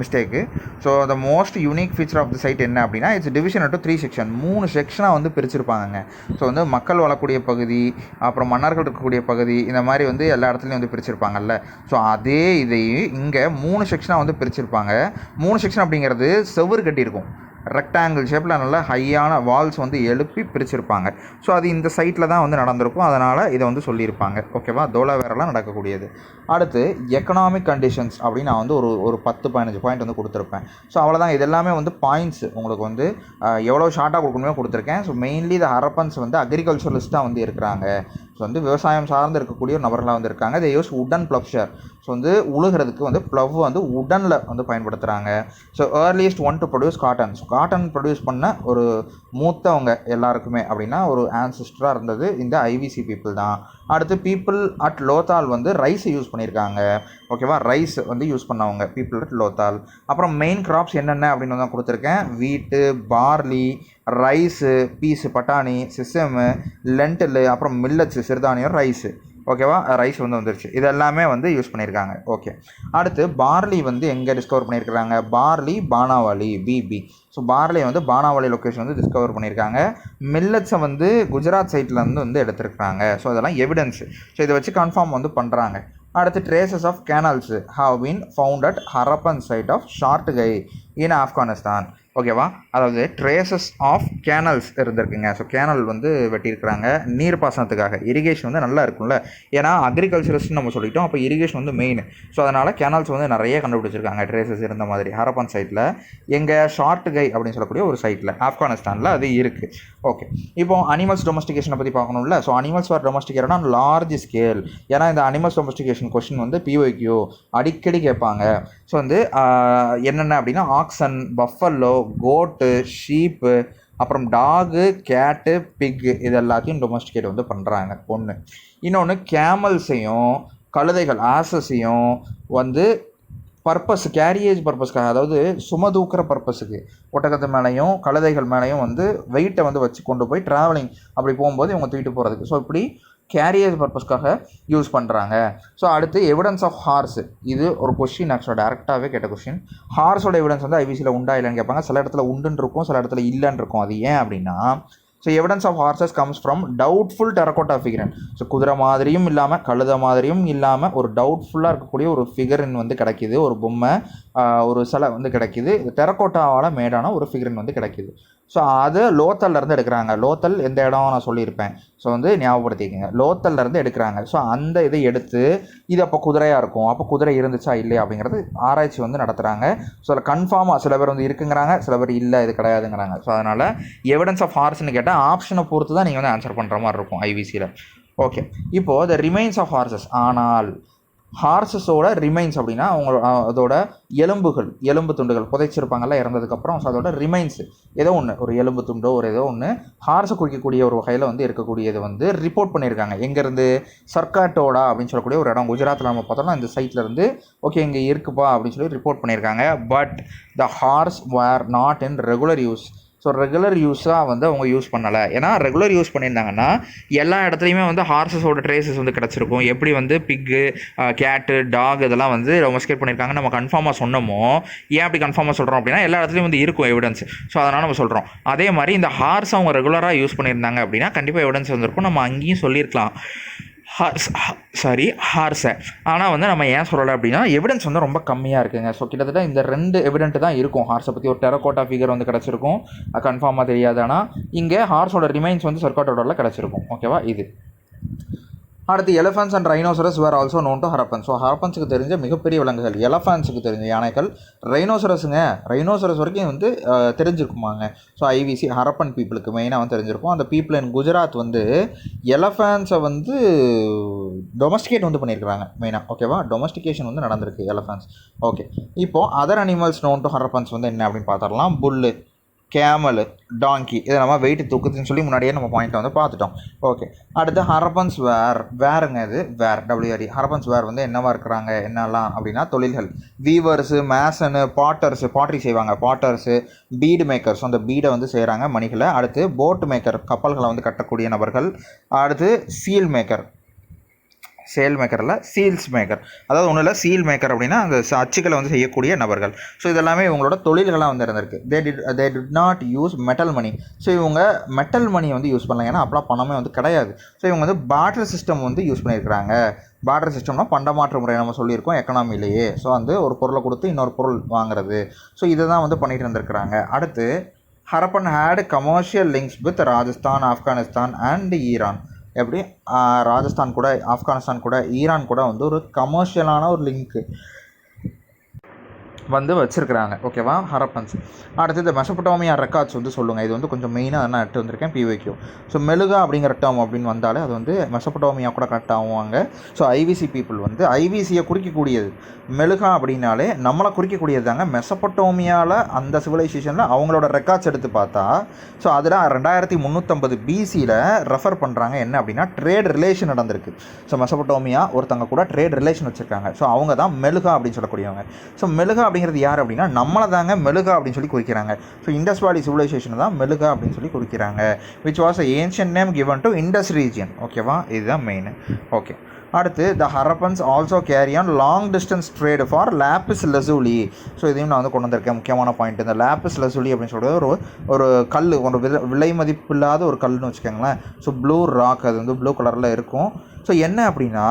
mistake so the most unique feature of the site என்ன அப்படின்னா it's division to three section மூணு செக்ஷனாக வந்து பிரிச்சிருப்பாங்க ஸோ வந்து மக்கள் வளக்கூடிய பகுதி அப்புறம் மன்னர்கள் இருக்கக்கூடிய பகுதி இந்த மாதிரி வந்து எல்லா இடத்துலையும் வந்து பிரிச்சிருப்பாங்கல்ல ஸோ அதே இதையும் இங்கே மூணு செக்ஷனாக வந்து பிரிச்சிருப்பாங்க மூணு செக்ஷன் அப்படிங்கிறது செவ்வறு கட்டியிருக்கும் ரெக்டாங்கிள் ஷேப்பில் நல்லா ஹையான வால்ஸ் வந்து எழுப்பி பிரிச்சிருப்பாங்க ஸோ அது இந்த சைட்டில் தான் வந்து நடந்திருக்கும் அதனால் இதை வந்து சொல்லியிருப்பாங்க ஓகேவா தோலாவேரெலாம் நடக்கக்கூடியது அடுத்து எக்கனாமிக் கண்டிஷன்ஸ் அப்படின்னு நான் வந்து ஒரு ஒரு பத்து பதினஞ்சு பாயிண்ட் வந்து கொடுத்துருப்பேன் ஸோ அவ்வளோதான் இதெல்லாமே வந்து பாயிண்ட்ஸ் உங்களுக்கு வந்து எவ்வளோ ஷார்ட்டாக கொடுக்கணுமோ கொடுத்துருக்கேன் ஸோ மெயின்லி இந்த ஹரப்பன்ஸ் வந்து அக்ரிகல்ச்சரலிஸ்ட்டாக வந்து இருக்கிறாங்க ஸோ வந்து விவசாயம் சார்ந்து இருக்கக்கூடிய நபர்களாக வந்து இருக்காங்க தே யூஸ் உடன் ப்ளவ்ஷர் ஸோ வந்து உழுகிறதுக்கு வந்து ப்ளவ் வந்து உடனில் வந்து பயன்படுத்துகிறாங்க so earliest one to produce cotton so cotton produce பண்ண ஒரு மூத்தவங்க எல்லாருக்குமே அப்படின்னா ஒரு ஆன்சிஸ்டராக இருந்தது இந்த ஐவிசி பீப்புள் தான் அடுத்து பீப்புள் அட் லோத்தால் வந்து ரைஸை யூஸ் பண்ணியிருக்காங்க ஓகேவா ரைஸ் வந்து யூஸ் பண்ணவங்க பீப்புள் அட் லோத்தால் அப்புறம் மெயின் கிராப்ஸ் என்னென்ன அப்படின்னு தான் கொடுத்துருக்கேன் வீட்டு பார்லி ரைஸு பீஸு பட்டாணி சிசமு லென்டில் அப்புறம் மில்லட்ஸு சிறுதானியம் ரைஸு ஓகேவா ரைஸ் வந்து வந்துருச்சு இது எல்லாமே வந்து யூஸ் பண்ணியிருக்காங்க ஓகே அடுத்து பார்லி வந்து எங்கே டிஸ்கவர் பண்ணியிருக்கிறாங்க பார்லி பானாவாலி பிபி ஸோ பார்லியை வந்து பானாவாலி லொக்கேஷன் வந்து டிஸ்கவர் பண்ணியிருக்காங்க மில்லட்ஸை வந்து குஜராத் சைட்லேருந்து வந்து எடுத்திருக்கிறாங்க ஸோ அதெல்லாம் எவிடன்ஸ் ஸோ இதை வச்சு கன்ஃபார்ம் வந்து பண்ணுறாங்க அடுத்து traces of canals have been found at Harappan site of Shortugai in Afghanistan ஓகேவா அதாவது ட்ரேசஸ் ஆஃப் கேனல்ஸ் இருந்திருக்குங்க ஸோ கேனல் வந்து வெட்டியிருக்கிறாங்க பாசனத்துக்காக இரிகேஷன் வந்து நல்லா இருக்கும்ல ஏன்னா அக்ரிகல்ச்சரிஸ்ட்னு நம்ம சொல்லிட்டோம் அப்போ இரிகேஷன் வந்து மெயின் ஸோ அதனால் கேனல்ஸ் வந்து நிறைய கண்டுபிடிச்சிருக்காங்க ட்ரேசஸ் இருந்த மாதிரி ஹரப்பான் சைட்டில் எங்கள் ஷார்ட் கை அப்படின்னு சொல்லக்கூடிய ஒரு சைட்டில் ஆப்கானிஸ்தானில் அது இருக்குது ஓகே இப்போ அனிமல்ஸ் டொமஸ்டிகேஷனை பற்றி பார்க்கணும்ல ஸோ அனிமல்ஸ் ஃபார் டொமஸ்டிகேட்னா லார்ஜ் ஸ்கேல் ஏன்னா இந்த அனிமல்ஸ் டொமஸ்டிகேஷன் கொஷின் வந்து பிஓக்கியோ அடிக்கடி கேட்பாங்க ஸோ வந்து என்னென்ன அப்படின்னா ஆக்சன் பஃபல்லோ கோட்டு ஷீப்பு அப்புறம் டாகு கேட்டு பிக்கு இது எல்லாத்தையும் டொமஸ்டிகேட் வந்து பண்ணுறாங்க ஒன்று இன்னொன்று கேமல்ஸையும் கழுதைகள் ஆசஸையும் வந்து பர்பஸ் கேரியேஜ் பர்பஸ்க்காக அதாவது சும தூக்குற பர்பஸுக்கு ஒட்டகத்து மேலேயும் கழுதைகள் மேலேயும் வந்து வெயிட்டை வந்து வச்சு கொண்டு போய் ட்ராவலிங் அப்படி போகும்போது இவங்க தூக்கிட்டு போகிறதுக்கு ஸோ இப்படி கேரியர் பர்பஸ்க்காக யூஸ் பண்ணுறாங்க ஸோ அடுத்து எவிடன்ஸ் ஆஃப் ஹார்ஸ் இது ஒரு கொஷின் ஆக்சுவலாக டேரெக்டாகவே கேட்ட கொஷின் ஹார்ஸோட எவிடன்ஸ் வந்து ஐவிசியில் உண்டா இல்லைன்னு கேட்பாங்க சில இடத்துல உண்டுன்னு இருக்கும் சில இடத்துல இல்லைன்னு இருக்கும் அது ஏன் அப்படின்னா so evidence of horses comes from doubtful terracotta figurine so குதிரை மாதிரியும் இல்லாமல் கழுத மாதிரியும் இல்லாமல் ஒரு டவுட்ஃபுல்லாக இருக்கக்கூடிய ஒரு ஃபிகரின் வந்து கிடைக்கிது ஒரு பொம்மை ஒரு சில வந்து கிடைக்கிது டெரக்கோட்டாவால் மேடான ஒரு ஃபிகரின் வந்து கிடைக்கிது ஸோ அது லோத்தல்லேருந்து எடுக்கிறாங்க லோத்தல் எந்த இடம் நான் சொல்லியிருப்பேன் ஸோ வந்து ஞாபகப்படுத்திக்கங்க லோத்தல்லேருந்து எடுக்கிறாங்க ஸோ அந்த இதை எடுத்து இது அப்போ குதிரையாக இருக்கும் அப்போ குதிரை இருந்துச்சா இல்லையா அப்படிங்கிறது ஆராய்ச்சி வந்து நடத்துகிறாங்க ஸோ அதில் கன்ஃபார்மாக சில பேர் வந்து இருக்குங்கிறாங்க சில பேர் இல்லை இது கிடையாதுங்கிறாங்க ஸோ அதனால் எவிடன்ஸ் ஆஃப் ஹார்ஸ்ன்னு கேட்டால் ஆப்ஷனை பொறுத்து தான் நீங்கள் வந்து ஆன்சர் பண்ணுற மாதிரி இருக்கும் ஐவிசியில் ஓகே இப்போது த ரிமைன்ஸ் ஆஃப் ஹார்சஸ் ஆனால் ஹார்சஸோட ரிமைன்ஸ் அப்படின்னா அவங்க அதோட எலும்புகள் எலும்பு துண்டுகள் புதைச்சிருப்பாங்கல்ல இறந்ததுக்கப்புறம் ஸோ அதோட ரிமைன்ஸ் ஏதோ ஒன்று ஒரு எலும்பு துண்டோ ஒரு ஏதோ ஒன்று ஹார்ஸை குறிக்கக்கூடிய ஒரு வகையில் வந்து இருக்கக்கூடியது வந்து ரிப்போர்ட் பண்ணியிருக்காங்க எங்கேருந்து சர்க்காட்டோடா அப்படின்னு சொல்லக்கூடிய ஒரு இடம் குஜராத்தில் நம்ம பார்த்தோம்னா இந்த சைட்டில் இருந்து ஓகே இங்கே இருக்குப்பா அப்படின்னு சொல்லி ரிப்போர்ட் பண்ணியிருக்காங்க but the horse were not in regular use so regular யூஸாக வந்து அவங்க யூஸ் பண்ணலை ஏன்னா ரெகுலர் யூஸ் பண்ணியிருந்தாங்கன்னா எல்லா இடத்துலையுமே வந்து ஹார்சஸோட ட்ரேசஸ் வந்து கிடச்சிருக்கும் எப்படி வந்து பிக்கு கேட்டு டாக் இதெல்லாம் வந்து ரொம்ப ஸ்கேட் பண்ணியிருக்காங்க நம்ம கன்ஃபார்மாக சொன்னோமோ ஏன் அப்படி கன்ஃபார்மாக சொல்கிறோம் அப்படின்னா எல்லா இடத்துலையும் வந்து இருக்கும் எவிடன்ஸ் ஸோ அதனால் நம்ம சொல்கிறோம் அதே மாதிரி இந்த ஹார்ஸ் அவங்க ரெகுலராக யூஸ் பண்ணியிருந்தாங்க அப்படின்னா கண்டிப்பாக எவிடன்ஸ் வந்திருக்கும் நம்ம அங்கேயும் சொல்லியிருக்கலாம் ஹார்ஸ் சாரி ஹார்ஸை ஆனால் வந்து நம்ம ஏன் சொல்லலை அப்படின்னா எவிடன்ஸ் வந்து ரொம்ப கம்மியாக இருக்குங்க ஸோ கிட்டத்தட்ட இந்த ரெண்டு எவிடென்ட் தான் இருக்கும் ஹார்ஸை பற்றி ஒரு டெரக்கோட்டா ஃபிகர் வந்து கிடச்சிருக்கும் கன்ஃபார்மாக தெரியாது ஆனால் இங்கே ஹார்ஸோட ரிமைன்ஸ் வந்து சர்க்காட்டோட கிடச்சிருக்கும் ஓகேவா இது அடுத்து elephants and rhinoceros were also known to Harappan so ஹரப்பன்ஸுக்கு தெரிஞ்ச மிகப்பெரிய விலங்குகள் எலஃபன்ஸுக்கு தெரிஞ்ச யானைகள் ரைனோசரஸுங்க ரைனோசரஸ் வரைக்கும் வந்து தெரிஞ்சிருக்குமாங்க ஸோ ஐவிசி ஹரப்பன் பீப்புளுக்கு மெயினாக வந்து தெரிஞ்சிருக்கும் அந்த பீப்புள் இன் குஜராத் வந்து எலஃபன்ஸை வந்து டொமஸ்டிகேட் வந்து பண்ணியிருக்கிறாங்க மெயினாக ஓகேவா டொமஸ்டிகேஷன் வந்து நடந்திருக்கு எலஃபன்ஸ் ஓகே இப்போது other animals known to Harappans வந்து என்ன அப்படின்னு பார்த்துடலாம் புல்லு கேமலு டாங்கி இதை நம்ம வெயிட் தூக்குதுன்னு சொல்லி முன்னாடியே நம்ம பாயிண்ட் வந்து பார்த்துட்டோம் ஓகே அடுத்து ஹரபன்ஸ் வேர் வேருங்க இது வேர் டபிள்யூஆர்இ ஹரபன்ஸ் வேர் வந்து என்னவா இருக்கிறாங்க என்னெல்லாம் அப்படின்னா தொழில்கள் வீவர்ஸு மேசனு பாட்டர்ஸு பாட்ரி செய்வாங்க பாட்டர்ஸு பீடு மேக்கர்ஸ் அந்த பீடை வந்து செய்கிறாங்க மணிகளை அடுத்து போட் மேக்கர் கப்பல்களை வந்து கட்டக்கூடிய நபர்கள் அடுத்து சீல் மேக்கர் சேல் மேக்கரில் சீல்ஸ் மேக்கர் அதாவது ஒன்றும் இல்லை சீல் மேக்கர் அப்படின்னா அந்த அச்சுக்களை வந்து செய்யக்கூடிய நபர்கள் ஸோ இதெல்லாமே இவங்களோட தொழில்களாக வந்து இருந்திருக்கு they did they did not use metal money so இவங்க மெட்டல் மணி வந்து யூஸ் பண்ணலாம் ஏன்னா அப்போலாம் பணமே வந்து கிடையாது ஸோ இவங்க வந்து பாட்டர் சிஸ்டம் வந்து யூஸ் பண்ணியிருக்கிறாங்க பார்டர் சிஸ்டம்னா பண்டமாற்று முறை நம்ம சொல்லியிருக்கோம் எக்கனாமிலேயே ஸோ வந்து ஒரு பொருளை கொடுத்து இன்னொரு பொருள் வாங்குறது ஸோ இதை தான் வந்து பண்ணிகிட்டு இருந்திருக்கிறாங்க அடுத்து Harappan had commercial links with Rajasthan Afghanistan and Iran எப்படி ராஜஸ்தான் கூட ஆப்கானிஸ்தான் கூட ஈரான் கூட வந்து ஒரு கமர்ஷியலான ஒரு லிங்க்கு வந்து வச்சுருக்கிறாங்க ஓகேவா ஹரப்பன்ஸ் அடுத்தது மெசபட்டோமியா ரெக்கார்ட்ஸ் வந்து சொல்லுங்கள் இது வந்து கொஞ்சம் மெயினாக நான் எடுத்து வந்திருக்கேன் பிவைக்கியூ ஸோ மெழுகா அப்படிங்கிற டேம் அப்படின்னு வந்தாலே அது வந்து மெசப்பட்டோமியா கூட கரெக்ட் ஆகுவாங்க ஸோ ஐவிசி பீப்புள் வந்து ஐவிசியை குறிக்கக்கூடியது மெழுகா அப்படின்னாலே நம்மளை குறிக்கக்கூடியது தாங்க மெசப்பட்டோமியாவில் அந்த சிவிலைசேஷனில் அவங்களோட ரெக்கார்ட்ஸ் எடுத்து பார்த்தா ஸோ அதில் ரெண்டாயிரத்தி முந்நூற்றம்பது பிசியில் ரெஃபர் பண்ணுறாங்க என்ன அப்படின்னா ட்ரேட் ரிலேஷன் நடந்திருக்கு ஸோ மெசபட்டோமியா ஒருத்தவங்க கூட ட்ரேட் ரிலேஷன் வச்சுருக்காங்க ஸோ அவங்க தான் மெழுகா அப்படின்னு சொல்லக்கூடியவங்க ஸோ மெழுகா அப்படி அப்படிங்கிறது யார் அப்படின்னா நம்மளை தாங்க மெழுகா அப்படின்னு சொல்லி குறிக்கிறாங்க ஸோ இண்டஸ் வேலி சிவிலைசேஷன் தான் மெழுகா அப்படின்னு சொல்லி குறிக்கிறாங்க which was a ancient name given to Indus region ஓகேவா இதுதான் மெயின் ஓகே அடுத்து the Harappans also carry on long distance trade for lapis lazuli so இதையும் நான் வந்து கொண்டு வந்திருக்கேன் முக்கியமான பாயிண்ட் இந்த லேப்பிஸ் லெசூலி அப்படின்னு சொல்கிறது ஒரு ஒரு கல் ஒரு விலை மதிப்பில்லாத ஒரு கல்னு வச்சுக்கோங்களேன் ஸோ ப்ளூ ராக் அது வந்து ப்ளூ கலரில் இருக்கும் ஸோ என்ன அப்படின்னா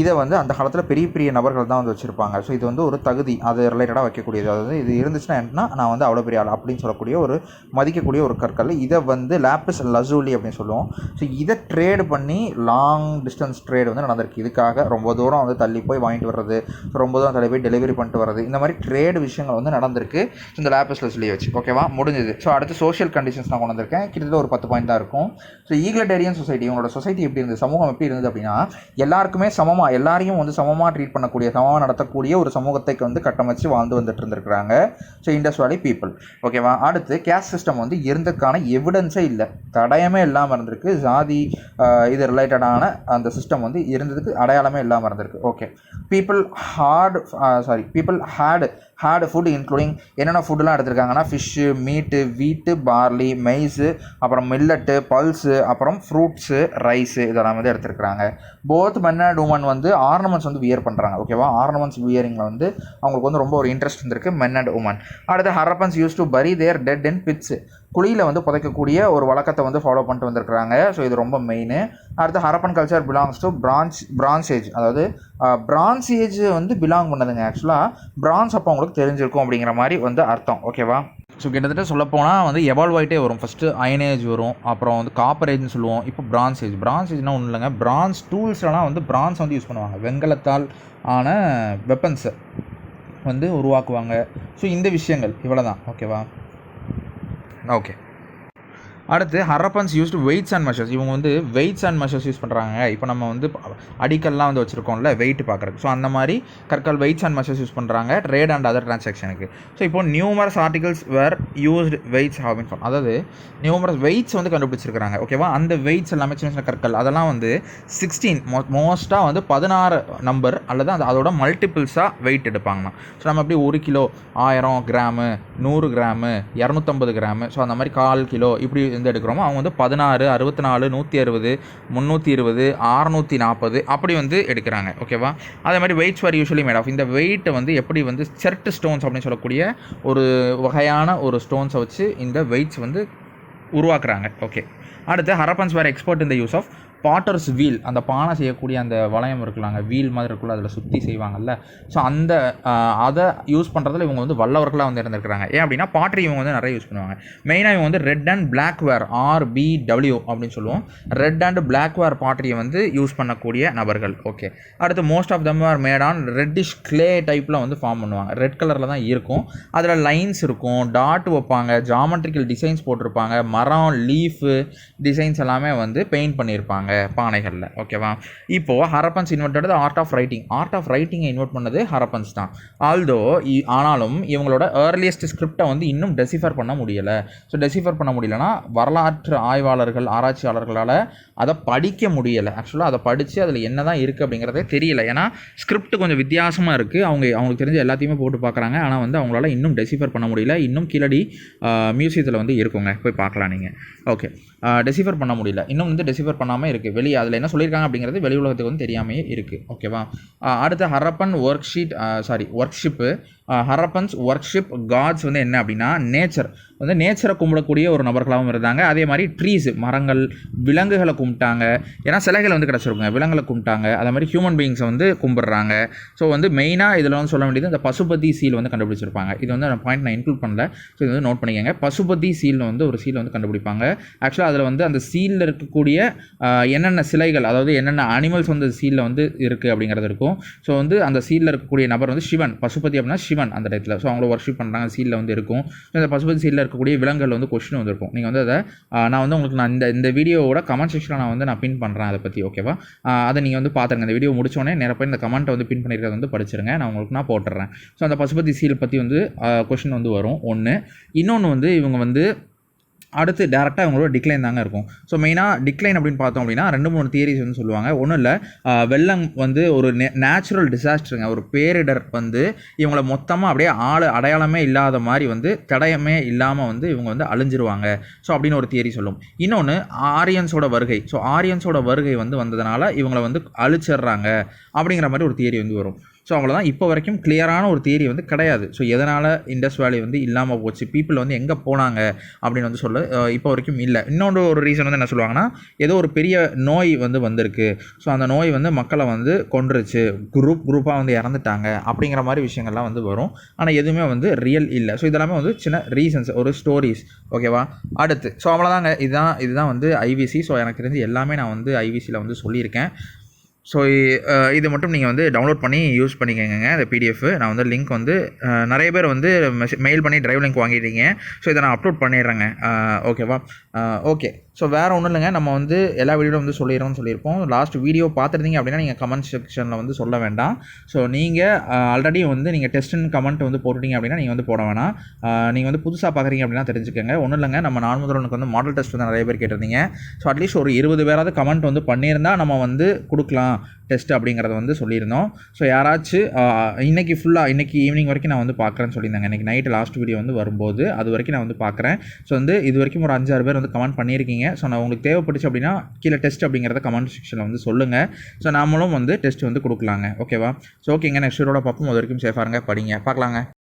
இதை வந்து அந்த காலத்தில் பெரிய பெரிய நபர்கள் தான் வந்து வச்சுருப்பாங்க ஸோ இது வந்து ஒரு தகுதி அது ரிலேட்டடாக வைக்கக்கூடியது அதாவது இது இருந்துச்சுன்னா என்னன்னா நான் வந்து அவ்வளோ பெரிய ஆள் அப்படின்னு சொல்லக்கூடிய ஒரு மதிக்கக்கூடிய ஒரு கற்கள் இதை வந்து லேப்பிஸ் லசூலி அப்படின்னு சொல்லுவோம் ஸோ இதை ட்ரேடு பண்ணி லாங் டிஸ்டன்ஸ் ட்ரேடு வந்து நடந்திருக்கு இதுக்காக ரொம்ப தூரம் வந்து தள்ளி போய் வாங்கிட்டு வர்றது ரொம்ப தூரம் தள்ளி போய் டெலிவரி பண்ணிட்டு வர்றது இந்த மாதிரி ட்ரேடு விஷயங்கள் வந்து நடந்திருக்கு இந்த லேப்பிஸ் லசூலி வச்சு ஓகேவா முடிஞ்சது ஸோ அடுத்து சோஷியல் கண்டிஷன்ஸ் நான் கொண்டு வந்திருக்கேன் கிட்டத்தட்ட ஒரு பத்து பாயிண்ட் தான் இருக்கும் ஸோ ஈக்லடேரியன் சொசைட்டி உங்களோட சொசைட்டி எப்படி இருந்தது சமூகம் எப்படி இருந்தது அப்படின்னா அப்படின்னா எல்லாருக்குமே சமமாக எல்லாரையும் வந்து சமமாக ட்ரீட் பண்ணக்கூடிய சமமாக நடத்தக்கூடிய ஒரு சமூகத்தை வந்து கட்டமைச்சு வாழ்ந்து வந்துட்டு இருந்திருக்கிறாங்க ஸோ இண்டஸ் வேலி பீப்புள் ஓகேவா அடுத்து கேஸ்ட் சிஸ்டம் வந்து இருந்ததுக்கான எவிடன்ஸே இல்லை தடயமே இல்லாமல் இருந்திருக்கு ஜாதி இது ரிலேட்டடான அந்த சிஸ்டம் வந்து இருந்ததுக்கு அடையாளமே இல்லாமல் இருந்திருக்கு okay people hard sorry people had hard food including என்னென்ன ஃபுட்லாம் எடுத்திருக்காங்கன்னா fish meat wheat barley maize அப்புறம் மில்லட்டு பல்ஸு அப்புறம் ஃப்ரூட்ஸு ரைஸு இதெல்லாம் வந்து எடுத்துருக்குறாங்க போத் மென் அண்ட் உமன் வந்து ஆர்னமெண்ட்ஸ் வந்து வியர் பண்ணுறாங்க ஓகேவா ஆர்னமெண்ட்ஸ் வியரிங்கில் வந்து அவங்களுக்கு வந்து ரொம்ப ஒரு இன்ட்ரெஸ்ட் இருந்திருக்கு மென் அண்ட் உமன் அடுத்து Harappans use to bury their dead in bits குழியில் வந்து புதைக்கக்கூடிய ஒரு வழக்கத்தை வந்து ஃபாலோ பண்ணிட்டு வந்திருக்கிறாங்க ஸோ இது ரொம்ப மெயின் அடுத்து Harappan culture belongs to branch bronze age அதாவது பிரான்ஸ் ஏஜ் வந்து பிலாங் பண்ணதுங்க ஆக்சுவலாக பிரான்ஸ் அப்போ அவங்களுக்கு தெரிஞ்சிருக்கும் அப்படிங்கிற மாதிரி வந்து அர்த்தம் ஓகேவா ஸோ கிட்டத்தட்ட சொல்லப்போனால் வந்து எவால்வ் ஆகிட்டே வரும் ஃபஸ்ட்டு அயனேஜ் வரும் அப்புறம் வந்து காப்பர் ஏஜ்னு சொல்லுவோம் இப்போ பிரான்ஸ் ஏஜ் பிரான்ஸ் ஏஜ்னால் ஒன்றும் இல்லைங்க பிரான்ஸ் டூல்ஸ்லாம் வந்து பிரான்ஸ் வந்து யூஸ் பண்ணுவாங்க வெங்கலத்தால் ஆன வெப்பன்ஸை வந்து உருவாக்குவாங்க ஸோ இந்த விஷயங்கள் இவ்வளோ தான் ஓகேவா ஓகே அடுத்து Harappans used weights and measures இவங்க வந்து வெயிட்ஸ் அண்ட் மஷர்ஸ் யூஸ் பண்ணுறாங்க இப்போ நம்ம வந்து அடிக்கல்லாம் வந்து வச்சுருக்கோம்ல வெயிட் பார்க்குறது ஸோ அந்த மாதிரி கற்கள் வெயிட்ஸ் அண்ட் மஷர்ஸ் யூஸ் பண்ணுறாங்க ட்ரேட் அண்ட் அதர் ட்ரான்சாக்ஷனுக்கு ஸோ இப்போ numerous articles were used weights having found அதாவது நியூமரஸ் வெயிட்ஸ் வந்து கண்டுபிடிச்சிருக்கிறாங்க ஓகேவா அந்த வெயிட்ஸ் எல்லாமே சின்ன சின்ன கற்கள் அதெல்லாம் வந்து சிக்ஸ்டீன் மோ மோஸ்ட்டாக வந்து பதினாறு நம்பர் அல்லது அது அதோட மல்டிபிள்ஸாக வெயிட் எடுப்பாங்கண்ணா ஸோ நம்ம அப்படி ஒரு கிலோ ஆயிரம் கிராமு நூறு கிராமு இரநூத்தம்பது கிராமு ஸோ அந்த மாதிரி கால் கிலோ இப்படி எந்த எடுக்கிறோமோ அவங்க வந்து பதினாறு அறுபத்தி நாலு நூற்றி அறுபது முந்நூற்றி இருபது அறநூற்றி நாற்பது அப்படி வந்து எடுக்கிறாங்க ஓகேவா அதே மாதிரி weights for usually made of இந்த வெயிட்டை வந்து எப்படி வந்து செர்ட் ஸ்டோன்ஸ் அப்படின்னு சொல்லக்கூடிய ஒரு வகையான ஒரு ஸ்டோன்ஸை வச்சு இந்த வெயிட்ஸ் வந்து உருவாக்குறாங்க ஓகே அடுத்து ஹரப்பன்ஸ் வேர் எக்ஸ்போர்ட் இந்த யூஸ் ஆஃப் பாட்டர்ஸ் வீல் அந்த பானை செய்யக்கூடிய அந்த வளையம் இருக்குல்லாங்க வீல் மாதிரி இருக்குல்ல அதில் சுற்றி செய்வாங்கல்ல ஸோ அந்த அதை யூஸ் பண்ணுறதுல இவங்க வந்து வல்லவர்களாக வந்து இருந்திருக்கிறாங்க ஏன் அப்படின்னா பாட்டரி இவங்க வந்து நிறைய யூஸ் பண்ணுவாங்க மெயினாக இவங்க வந்து red and black ware RBW அப்படின்னு சொல்லுவோம் ரெட் அண்ட் பிளாக் வேர் பாட்டரியை வந்து யூஸ் பண்ணக்கூடிய நபர்கள் ஓகே அடுத்து most of them are made on reddish clay டைப்பில் வந்து ஃபார்ம் பண்ணுவாங்க ரெட் கலரில் தான் இருக்கும் அதில் லைன்ஸ் இருக்கும் டாட் வைப்பாங்க ஜாமெட்ரிக்கல் டிசைன்ஸ் போட்டிருப்பாங்க மரம் லீஃபு டிசைன்ஸ் எல்லாமே வந்து பெயிண்ட் பண்ணியிருப்பாங்க பானைகளில் ஓகேவா இப்போது Harappans inverted art of writing art of ரைட்டிங்கை invert பண்ணது ஹரப்பன்ஸ் தான் ஆல்தோ ஆனாலும் இவங்களோட ஏர்லியஸ்ட் ஸ்கிரிப்டை வந்து இன்னும் டெசிஃபர் பண்ண முடியலை ஸோ டெசிஃபர் பண்ண முடியலன்னா வரலாற்று ஆய்வாளர்கள் ஆராய்ச்சியாளர்களால் அதை படிக்க முடியலை ஆக்சுவலாக அதை படித்து அதில் என்ன தான் இருக்குது அப்படிங்கிறதே தெரியல ஏன்னா ஸ்கிரிப்ட் கொஞ்சம் வித்தியாசமாக இருக்குது அவங்க அவங்களுக்கு தெரிஞ்ச எல்லாத்தையுமே போட்டு பார்க்குறாங்க ஆனால் வந்து அவங்களால இன்னும் டெசிஃபர் பண்ண முடியல இன்னும் கீழடி மியூசியத்தில் வந்து இருக்குங்க போய் பார்க்கலாம் நீங்கள் ஓகே டெசிஃபர் பண்ண முடியல இன்னும் வந்து டெசிஃபர் பண்ணாமல் இருக்குது வெளியே அதில் என்ன சொல்லியிருக்காங்க அப்படிங்கிறது வெளி உலகத்துக்கு வந்து தெரியாமையே இருக்குது ஓகேவா அடுத்து Harappan work sheet sorry worship Harappans worship gods வந்து என்ன அப்படின்னா நேச்சர் வந்து நேச்சரை கும்பிடக்கூடிய ஒரு நபர்களாகவும் இருந்தாங்க அதே மாதிரி ட்ரீஸ் மரங்கள் விலங்குகளை கும்பிட்டாங்க ஏன்னா சிலைகள் வந்து கிடச்சிருக்குங்க விலங்குகளை கும்பிட்டாங்க அதே மாதிரி ஹியூமன் பீயிங்ஸை வந்து கும்பிட்றாங்க ஸோ வந்து மெயினாக இதில் வந்து சொல்ல வேண்டியது இந்த பசுபதி சீல் வந்து கண்டுபிடிச்சிருப்பாங்க இது வந்து நான் பாயிண்ட் நான் இன்க்ளூட் பண்ணல ஸோ இது வந்து நோட் பண்ணிக்கங்க பசுபதி சீல் வந்து ஒரு சீல் வந்து கண்டுபிடிப்பாங்க ஆக்சுவலாக அதில் வந்து அந்த சீலில் இருக்கக்கூடிய என்னென்ன சிலைகள் அதாவது என்னென்ன அனிமல்ஸ் வந்து சீலில் வந்து இருக்குது அப்படிங்கிறது இருக்கும் ஸோ வந்து அந்த சீலில் இருக்கக்கூடிய நபர் வந்து சிவன் பசுபதி அப்படின்னா சிவன் சிவன் அந்த டைத்தில் ஸோ அவங்கள ஒர்ஷிப் பண்ணுறாங்க சீலில் வந்து இருக்கும் ஸோ இந்த பசுபதி சீலில் இருக்கக்கூடிய விலங்குகள் வந்து கொஷின் வந்துருக்கும் நீங்கள் வந்து அதை நான் வந்து உங்களுக்கு நான் இந்த இந்த வீடியோவோட கமெண்ட் செக்ஷனில் நான் வந்து நான் பின் பண்ணுறேன் அதை பற்றி ஓகேவா அதை நீங்கள் வந்து பார்த்துருங்க இந்த வீடியோ முடிச்சோடனே நேராக போய் இந்த கமெண்ட்டை வந்து பின் பண்ணியிருக்கிறத வந்து படிச்சிருங்க நான் உங்களுக்கு நான் போட்டுறேன் ஸோ அந்த பசுபதி சீல் பற்றி வந்து கொஷின் வந்து வரும் ஒன்று இன்னொன்று வந்து இவங்க வந்து அடுத்து டேரெக்டாக அவங்களோட டிக்ளைன் தாங்க இருக்கும் ஸோ மெயினாக டிக்ளைன் அப்படின்னு பார்த்தோம் அப்படின்னா ரெண்டு மூணு தியரிஸ் வந்து சொல்லுவாங்க ஒன்றும் இல்லை வெள்ளம் வந்து ஒரு நே நேச்சுரல் டிசாஸ்டருங்க ஒரு பேரிடர் வந்து இவங்கள மொத்தமாக அப்படியே ஆள் அடையாளமே இல்லாத மாதிரி வந்து தடயமே இல்லாமல் வந்து இவங்க வந்து அழிஞ்சிருவாங்க ஸோ அப்படின்னு ஒரு தியரி சொல்லும் இன்னொன்று ஆரியன்ஸோட வருகை ஸோ ஆரியன்ஸோட வருகை வந்து வந்ததுனால இவங்களை வந்து அழிச்சிடுறாங்க அப்படிங்கிற மாதிரி ஒரு தியரி வந்து வரும் ஸோ அவ்வளோதான் இப்போ வரைக்கும் கிளியரான ஒரு தியரி வந்து கிடையாது ஸோ எதனால் இண்டஸ் வேலி வந்து இல்லாமல் போச்சு பீப்புள் வந்து எங்கே போனாங்க அப்படின்னு வந்து சொல்ல இப்போ வரைக்கும் இல்லை இன்னொன்று ஒரு ரீசன் வந்து என்ன சொல்லுவாங்கன்னா ஏதோ ஒரு பெரிய நோய் வந்து வந்திருக்கு ஸோ அந்த நோய் வந்து மக்களை வந்து கொன்றுச்சு குரூப் குரூப்பாக வந்து இறந்துட்டாங்க அப்படிங்கிற மாதிரி விஷயங்கள்லாம் வந்து வரும் ஆனால் எதுவுமே வந்து ரியல் இல்லை ஸோ இதெல்லாமே வந்து சின்ன ரீசன்ஸ் ஒரு ஸ்டோரிஸ் ஓகேவா அடுத்து ஸோ அவ்வளோதாங்க இதுதான் இதுதான் வந்து ஐவிசி ஸோ எனக்கு தெரிஞ்சு எல்லாமே நான் வந்து ஐவிசியில் வந்து சொல்லியிருக்கேன் ஸோ இது மட்டும் நீங்கள் வந்து டவுன்லோட் பண்ணி யூஸ் பண்ணிக்கங்க இந்த பிடிஎஃப் நான் வந்து லிங்க் வந்து நிறைய பேர் வந்து மெயில் பண்ணி ட்ரைவ் லிங்க் வாங்கிட்டீங்க ஸோ இதை நான் அப்லோட் பண்ணிடுறேங்க ஓகேவா ஓகே ஸோ வேறு ஒன்றும் இல்லைங்க நம்ம வந்து எல்லா வீடியோ வந்து சொல்லிடுறோம்னு சொல்லியிருப்போம் லாஸ்ட் வீடியோ பார்த்துருந்தீங்க அப்படின்னா நீங்கள் கமெண்ட் செக்ஷனில் வந்து சொல்ல வேண்டாம் ஸோ நீங்கள் ஆல்ரெடி வந்து நீங்கள் டெஸ்ட்னு கமெண்ட் வந்து போட்டுட்டீங்க அப்படின்னா நீங்கள் வந்து போட வேணாம் நீங்கள் வந்து புதுசாக பார்க்குறீங்க அப்படின்னா தெரிஞ்சுக்கங்க ஒன்றும் இல்லைங்க நம்ம நான்முதலனுக்கு வந்து மாடல் டெஸ்ட் வந்து நிறைய பேர் கேட்டிருந்தீங்க ஸோ அட்லீஸ்ட் ஒரு இருபது பேராவது கமெண்ட் வந்து பண்ணியிருந்தால் நம்ம வந்து கொடுக்கலாம் டெஸ்ட் அப்படிங்கிறத வந்து சொல்லியிருந்தோம் ஸோ யாராச்சும் இன்றைக்கி ஃபுல்லாக இன்றைக்கி ஈவினிங் வரைக்கும் நான் வந்து பார்க்குறேன்னு சொல்லியிருந்தாங்க இன்றைக்கி நைட்டு லாஸ்ட் வீடியோ வந்து வரும்போது அது வரைக்கும் நான் வந்து பார்க்குறேன் ஸோ வந்து இது வரைக்கும் ஒரு அஞ்சாறு பேர் வந்து கமெண்ட் பண்ணியிருக்கீங்க ஸோ நான் உங்களுக்கு தேவைப்பட்டுச்சு அப்படின்னா கீழே டெஸ்ட் அப்படிங்கிறத கமெண்ட் செக்ஷனில் வந்து சொல்லுங்கள் ஸோ நாமளும் வந்து டெஸ்ட் வந்து கொடுக்கலாங்க ஓகேவா ஸோ ஓகேங்க நெக்ஸ்ட் ரோட பார்ப்போம் அது வரைக்கும் சேஃபாக இருங்க படிங்க பார்க்கலாங்க